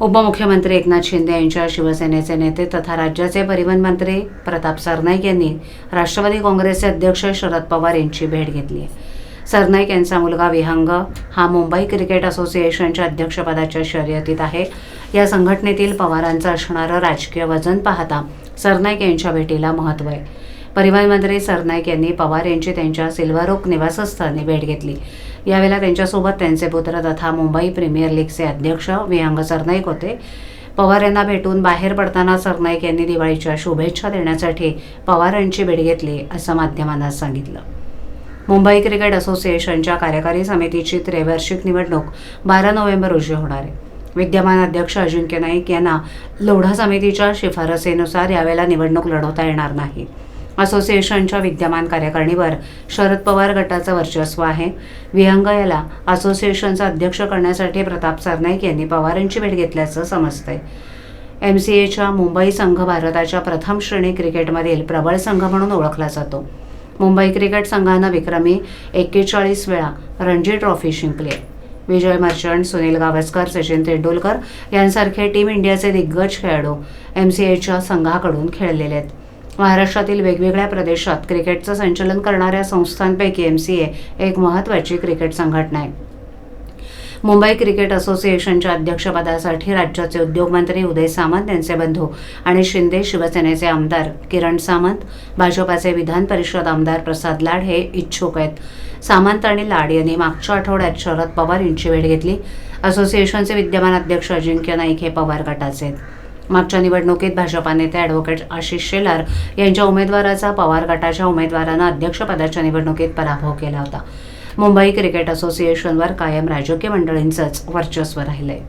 उपमुख्यमंत्री एकनाथ शिंदे यांच्या शिवसेनेचे नेते तथा राज्याचे परिवहन मंत्री प्रताप सरनाईक यांनी राष्ट्रवादी काँग्रेसचे अध्यक्ष शरद पवार यांची भेट घेतली आहे. सरनाईक यांचा मुलगा विहंग हा मुंबई क्रिकेट असोसिएशनच्या अध्यक्षपदाच्या शर्यतीत आहे. या संघटनेतील पवारांचं असणारं राजकीय वजन पाहता सरनाईक यांच्या भेटीला महत्त्व आहे. परिवहन मंत्री सरनाईक यांनी पवार यांची त्यांच्या सिल्वारोक निवासस्थानी भेट घेतली. यावेळेला त्यांच्यासोबत त्यांचे पुत्र तथा मुंबई प्रीमियर लीगचे अध्यक्ष विहंग सरनाईक होते. पवार यांना भेटून बाहेर पडताना सरनाईक यांनी दिवाळीच्या शुभेच्छा देण्यासाठी पवार यांची भेट घेतली असं माध्यमांना सांगितलं. मुंबई क्रिकेट असोसिएशनच्या कार्यकारी समितीची त्रैवार्षिक निवडणूक बारा नोव्हेंबर रोजी होणार आहे. विद्यमान अध्यक्ष अजिंक्य नाईक यांना लोढा समितीच्या शिफारसीनुसार यावेळेला निवडणूक लढवता येणार नाही. असोसिएशनच्या विद्यमान कार्यकारिणीवर शरद पवार गटाचं वर्चस्व आहे. विहंग याला असोसिएशनचा अध्यक्ष करण्यासाठी प्रताप सरनाईक यांनी पवारांची भेट घेतल्याचं समजतंय. एम सी एच्या मुंबई संघ भारताच्या प्रथम श्रेणी क्रिकेटमधील प्रबळ संघ म्हणून ओळखला जातो. मुंबई क्रिकेट संघानं विक्रमी एक्केचाळीस वेळा रणजी ट्रॉफी जिंकली विजय मर्चंट सुनील गावस्कर सचिन तेंडुलकर यांसारखे टीम इंडियाचे दिग्गज खेळाडू एम सी एच्या संघाकडून खेळलेले आहेत. महाराष्ट्रातील वेगवेगळ्या प्रदेशात क्रिकेटचं संचलन करणाऱ्या संस्थांपैकी एम सी ए एक महत्त्वाची क्रिकेट संघटना आहे. मुंबई क्रिकेट असोसिएशनच्या अध्यक्षपदासाठी राज्याचे उद्योगमंत्री उदय सामंत यांचे बंधू आणि शिंदे शिवसेनेचे आमदार किरण सामंत भाजपाचे विधान परिषद आमदार प्रसाद लाड हे इच्छुक आहेत. सामंत आणि लाड यांनी मागच्या आठवड्यात शरद पवार यांची भेट घेतली. असोसिएशनचे विद्यमान अध्यक्ष अजिंक्य नाईक हे पवार गटाचे आहेत. मागच्या निवडणुकीत भाजपा नेते ॲडव्होकेट आशिष शेलार यांच्या उमेदवाराचा पवार गटाच्या उमेदवारानं अध्यक्षपदाच्या निवडणुकीत पराभव केला होता. मुंबई क्रिकेट असोसिएशनवर कायम राजकीय मंडळींचंच वर्चस्व राहिलंय.